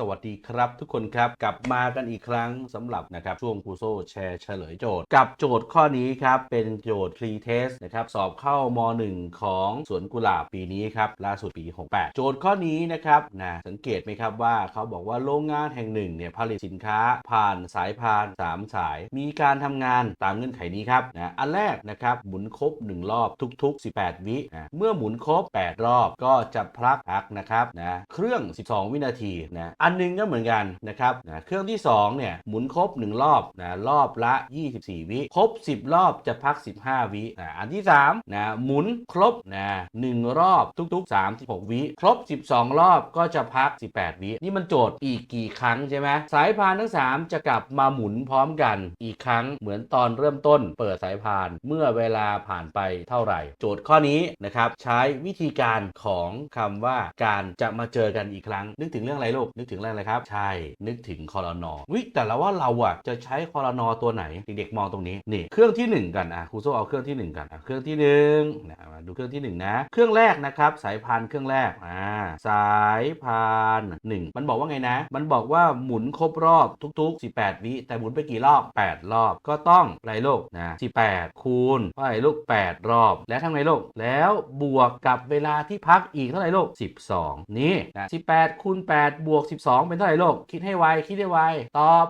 สวัสดีครับทุกคนครับกลับมากันอีกครั้งสำหรับนะครับช่วงครูโซแชร์เฉลยโจทย์ กับโจทย์ข้อนี้ครับเป็นโจทย์ pre-test นะครับสอบเข้าม1ของสวนกุหลาบปีนี้ครับล่าสุดปี 68 โจทย์ข้อนี้นะครับนะสังเกตไหมครับว่าเขาบอกว่าโรงงานแห่งหนึ่งเนี่ยผลิตสินค้าผ่านสายพาน 3 สาย มีการทำงานตามเงื่อนไขนี้ครับนะอันแรกนะครับหมุนครบ 1 รอบทุก ๆ 18 วินะเมื่อหมุนครบ 8 รอบก็จะพลักพักนะครับนะเครื่อง 12 วินาทีนะอันหนึงก็เหมือนกันนะครับนะเครื่องที่2เนี่ยหมุนครบ 1 รอบนะรอบละ 24 วิครบ 10 รอบจะพัก 15 วินะอันที่3นะหมุนครบนะ1รอบทุกๆ 36 วิครบ 12 รอบก็จะพัก 18 วินี่มันโจทย์อีกกี่ครั้งใช่ไหมสายพานทั้ง 3 จะกลับมาหมุนพร้อมกันอีกครั้งเหมือนตอนเริ่มต้นเปิดสายพานเมื่อเวลาผ่านไปเท่าไหร่ โจทย์ข้อนี้นะครับใช้วิธีการของคำว่าการจะมาเจอกันอีกครั้ง นึกถึงเรื่องอะไรลูกนึกถึงงอะไรครับ ใช่ นึกถึงคอรนอวิแต่ละว่าเราอะจะใช้คอรนอตัวไหนเด็กๆมองตรงนี้นี่เครื่องที่หนึ่งกันอะครูโซเอาเครื่องที่หนึ่งกันอะเครื่องที่หนึ่งนะมาดูเครื่องที่หนึ่งนะ เครื่องแรกนะครับสายพานเครื่องแรกอ่าสายพานหนึ่งมันบอกว่าไงนะ มันบอกว่าหมุนครบรอบทุก ๆ 18 วิแต่หมุนไปกี่รอบ 8 รอบก็ต้องไรโลกนะ18 คูณเท่าไหร่ลูก8 รอบ แล้วทำไงลูกแล้วบวกกับเวลาที่พักอีกเท่าไหร่ลูก12 นี่นะ18คูณ8บวก2 เป็นเท่าไหร่ลูกคิดให้ไว คิดให้ไว ตอบ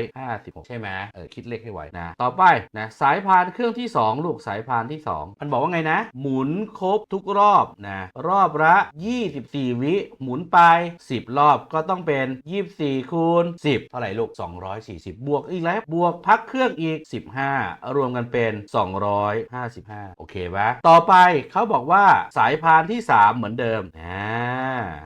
156ใช่ไหมเออคิดเลขให้ไวนะต่อไปนะสายพานเครื่องที่ 2 ลูกสายพานที่ 2 มันบอกว่าไงนะ หมุนครบทุกรอบนะรอบละ 24 วิ หมุนไป 10 รอบก็ต้องเป็น 24คูณ10 เท่าไหร่ลูก 240 บวกอีกแล้ว บวกพักเครื่องอีก 15 รวมกันเป็น 255 โอเคปะต่อไปเขาบอกว่าสายพานที่ 3 เหมือนเดิมอ่า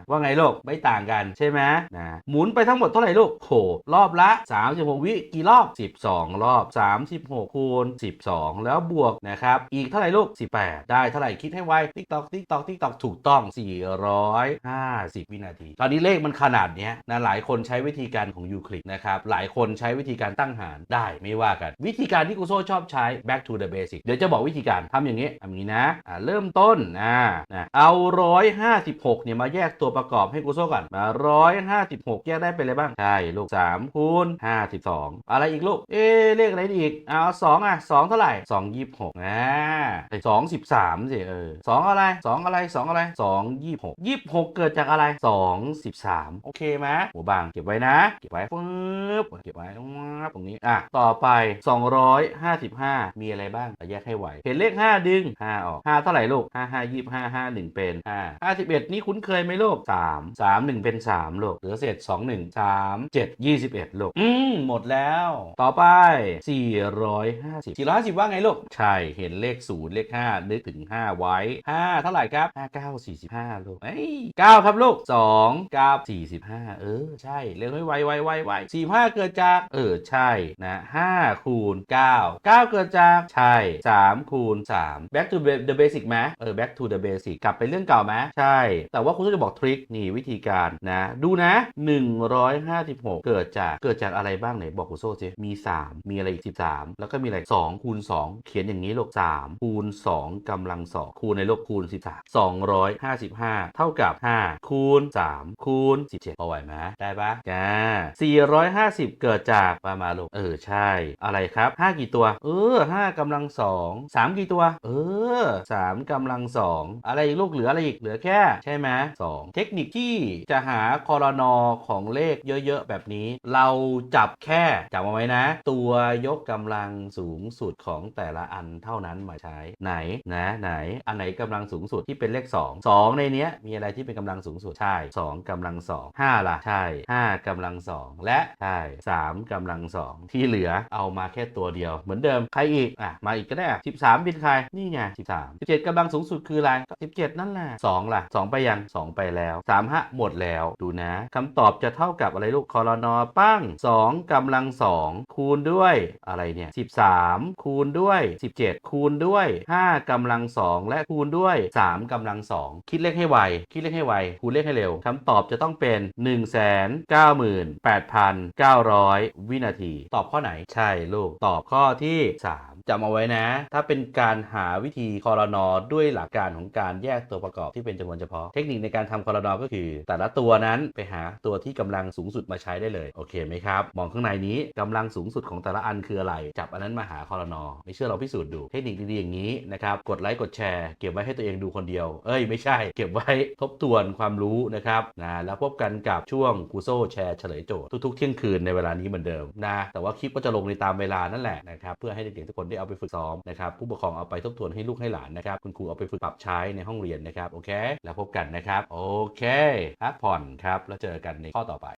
ว่าไงลูกไม่ต่างกันใช่ไหมนะหมุนไปทั้งหมดเท่าไหร่ลูกโหรอบละ 36 วิกี่รอบ 12 รอบ 36คูณ12 แล้วบวกนะครับอีกเท่าไหร่ลูก 18 ได้เท่าไหร่คิดให้ไวติ๊กตอกติ๊กตอกติ๊กตอกถูกต้อง 450 วินาที ตอนนี้เลขมันขนาดนี้นะหลายคนใช้วิธีการของยูคลิดนะครับหลายคนใช้วิธีการตั้งหารได้ไม่ว่ากัน วิธีการที่กูโซชอบใช้ back to the basic เดี๋ยวจะบอกวิธีการทำอย่างนี้ทำอย่างนี้นะอ่าเริ่มต้นนะนะเอา 156เนี่ยมาแยกตัวประกอบให้กูโซ่ก่อนมาร้อยห้าสิบหกแยกได้เป็นอะไรบ้าง ใช่ลูกสามคูณห้าสิบสองอะไรอีกลูก เอ๊เลขอะไรอีก เอาสองอะสองเท่าไหร่สองยี่สิบหกอ่าสองสิบสามสิเออสองอะไรสองอะไรสองอะไรสองยี่สิบหกยี่สิบหกเกิดจากอะไรสองสิบสามโอเคไหมหัวบางเก็บไว้นะ เก็บไว้ปึ๊บเก็บไว้ตรงนี้อะต่อไปสองร้อยห้าสิบห้ามีอะไรบ้างแยกให้ไหวเห็นเลขห้าดึงห้าออกห้าเท่าไหร่ลูกห้าห้ายี่ิบห้าหนึ่งเป็นห้าห้าสิบเอ็ดนี่คุ้นเคยไหมลูก3 3 1 เป็น 3ลูกเหลือเศษ 2 1 3 7 21ลูกอืมหมดแล้ว ต่อไป 450 450 ว่าไงลูก ใช่เห็นเลข 0 เลข 5 นึกถึง 5 ไว้ 5 เท่าไหร่ครับ 5 9 45 ลูกเอ้ย9ครับลูก 2 9 45 เออ ใช่เร็วให้ไวไวไวไว45 เกิดจาก เออ ใช่นะ5คูณ 9 9 เกิดจาก ใช่ 3 คูณ 3 back to the basic ไหมเออ back to the basic กลับไปเรื่องเก่าไหมใช่ แต่ว่าคุณจะบอกทริคนี่วิธีการนะ ดูนะ 156 เกิดจากเกิดจากอะไรบ้างไหนบอกคุณโซ่สิมี 3 มีอะไรอีก 13 แล้วก็มีอะไร2คูณ2 เขียนอย่างนี้ลูก3คูณ2กำลัง 2 คูณในลบคูณ 13 255 เท่ากับ 5 คูณ 3 คูณ 17พอไหวไหมได้ปะจ้า450 เกิดจากมามาลูกเออใช่ อะไรครับ 5 กี่ตัว เออ 5กำลัง 2 3 กี่ตัว เออ 3กำลัง 2 อะไรอีกลูกเหลืออะไรอีกเหลือแค่ ใช่ไหม2เทคคนิคที่จะหาคอรนอของเลขเยอะๆ แบบนี้ เราจับแค่จำเอาไว้นะ ตัวยกกำลังสูงสุดของแต่ละอันเท่านั้นมาใช้ไหนนะไหน อันไหนกำลังสูงสุดที่เป็นเลข 2 2 ในเนี้ยมีอะไรที่เป็นกำลังสูงสุดใช่ 2กำลัง 2 5ล่ะใช่ 5กำลัง 2 และใช่3กำลัง 2 ที่เหลือเอามาแค่ตัวเดียว เหมือนเดิมใครอีกอะมาอีกก็ได้อะ13 เป็นใครนี่ไง13 17กำลังสูงสุดคืออะไรก็17 นั่นแหละ2ล่ะ 2 ไปยัง 2 ไปแล้ว3 5หมดแล้ว ดูนะคำตอบจะเท่ากับอะไรลูกคอรนอปั้ง 2กำลัง 2 คูณด้วยอะไรเนี่ย 13 คูณด้วย 17 คูณด้วย 5กำลัง 2 และคูณด้วย 3กำลัง 2 คิดเลขให้ไว คิดเลขให้ไว คูณเลขให้เร็วคำตอบจะต้องเป็น 1 9 8 9 0 0 วินาที ตอบข้อไหน ใช่ลูก ตอบข้อที่ 3 จำเอาไว้นะ ถ้าเป็นการหาวิธีคอรนอด้วยหลักการของการแยกตัวประกอบที่เป็นจำนวนเฉพาะ เทคนิคในการทำคอรนอก็คือ แต่ละตัวนั้นไปหาตัวที่กำลังสูงสุดมาใช้ได้เลย โอเคไหมครับ มองข้างในนี้กำลังสูงสุดของแต่ละอันคืออะไร จับอันนั้นมาหาคอรนอไม่เชื่อเราพิสูจน์ดู เทคนิคดีๆอย่างนี้นะครับ กดไลค์กดแชร์เก็บไว้ให้ตัวเองดูคนเดียว เอ้ยไม่ใช่ เก็บไว้ทบทวนความรู้นะครับนะแล้วพบกันกับช่วงกูโซแชร์เฉลยโจทย์ทุกๆ เที่ยงคืนในเวลานี้เหมือนเดิมนะแต่ว่าคลิปก็จะลงในตามเวลานั่นแหละนะครับเพื่อให้เด็กๆทุกคนได้เอาไปฝึกซ้อมนะครับผู้ปกครองเอาไปทบทวนให้ลูกให้หลานนะครับคุณครูเอาไปฝึกปรับใช้ในห้องเรียนนะครับโอเค แล้วพบกันนะครับโอเคพักผ่อนครับแล้วเจอกันในข้อต่อไป